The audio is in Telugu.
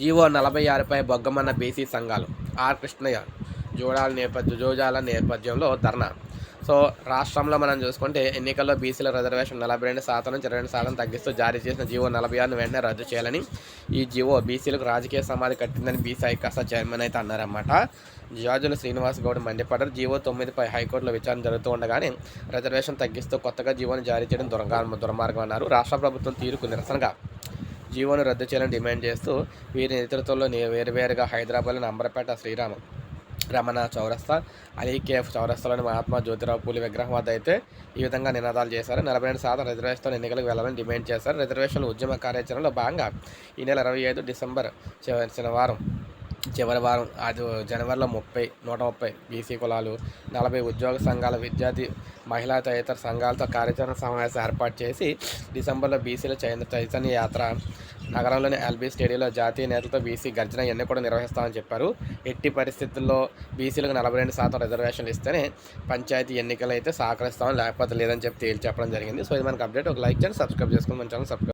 జీవో నలభై ఆరుపై బొగ్గమన్న బీసీ సంఘాలు. ఆర్. కృష్ణయ్య జోడాల నేపథ్య జోజాల నేపథ్యంలో ధర్నా. సో రాష్ట్రంలో మనం చూసుకుంటే ఎన్నికల్లో బీసీల రిజర్వేషన్ నలభై రెండు శాతం నుంచి ఇరవై రెండు శాతం తగ్గిస్తూ జారీ చేసిన జీవో నలభై ఆరును వెంటనే రద్దు చేయాలని ఈ జీవో బీసీలకు రాజకీయ సమాధి కట్టిందని బీసీ ఐకాస చైర్మన్ అయితే అన్నారన్నమాట. జార్జుల శ్రీనివాస్ గౌడ్ మండిపడ్డారు. జీవో తొమ్మిదిపై హైకోర్టులో విచారణ జరుగుతూ ఉండగానే రిజర్వేషన్ తగ్గిస్తూ కొత్తగా జీవోను జారీ చేయడం దుర్గా దుర్మార్గం అన్నారు రాష్ట్ర ప్రభుత్వం తీరుకు నిరసనగా జీవోను రద్దు చేయాలని డిమాండ్ చేస్తూ వీరి నేతృత్వంలో వేరువేరుగా హైదరాబాద్లోని అంబరపేట శ్రీరామ రమణ చౌరస్తా అలీకేఫ్ చౌరస్తాలోని మహాత్మా జ్యోతిరావు పూలి విగ్రహం వద్ద అయితే ఈ విధంగా నినాదాలు చేశారు. నలభై రెండు శాతం రిజర్వేషన్ ఎన్నికలకు వెళ్ళాలని డిమాండ్ చేశారు. రిజర్వేషన్ల ఉద్యమ కార్యాచరణలో భాగంగా ఈ నెల ఇరవై ఐదు డిసెంబర్ చివరి శనివారం చివరి వారం అది జనవరిలో ముప్పై నూట ముప్పై బీసీ కులాలు నలభై ఉద్యోగ సంఘాల విద్యార్థి మహిళా తదితర సంఘాలతో కార్యాచరణ సమావేశం ఏర్పాటు చేసి డిసెంబర్లో బీసీల చైతన్య చైతన్య యాత్ర నగరంలోని ఎల్బీ స్టేడియంలో జాతీయ నేతలతో బీసీ గర్జన ఇవన్నీ కూడా నిర్వహిస్తామని చెప్పారు. ఎట్టి పరిస్థితుల్లో బీసీలకు నలభై రెండు శాతం రిజర్వేషన్లు ఇస్తేనే పంచాయతీ ఎన్నికలు అయితే సహకరిస్తామని లేకపోతే లేదని చెప్పి తేల్చి చెప్పడం జరిగింది. సో ఇది మనకు అప్డేట్. ఒక లైక్ చేయండి సబ్స్క్రైబ్ చేసుకుని మన ఛానల్ సబ్స్క్రైబ్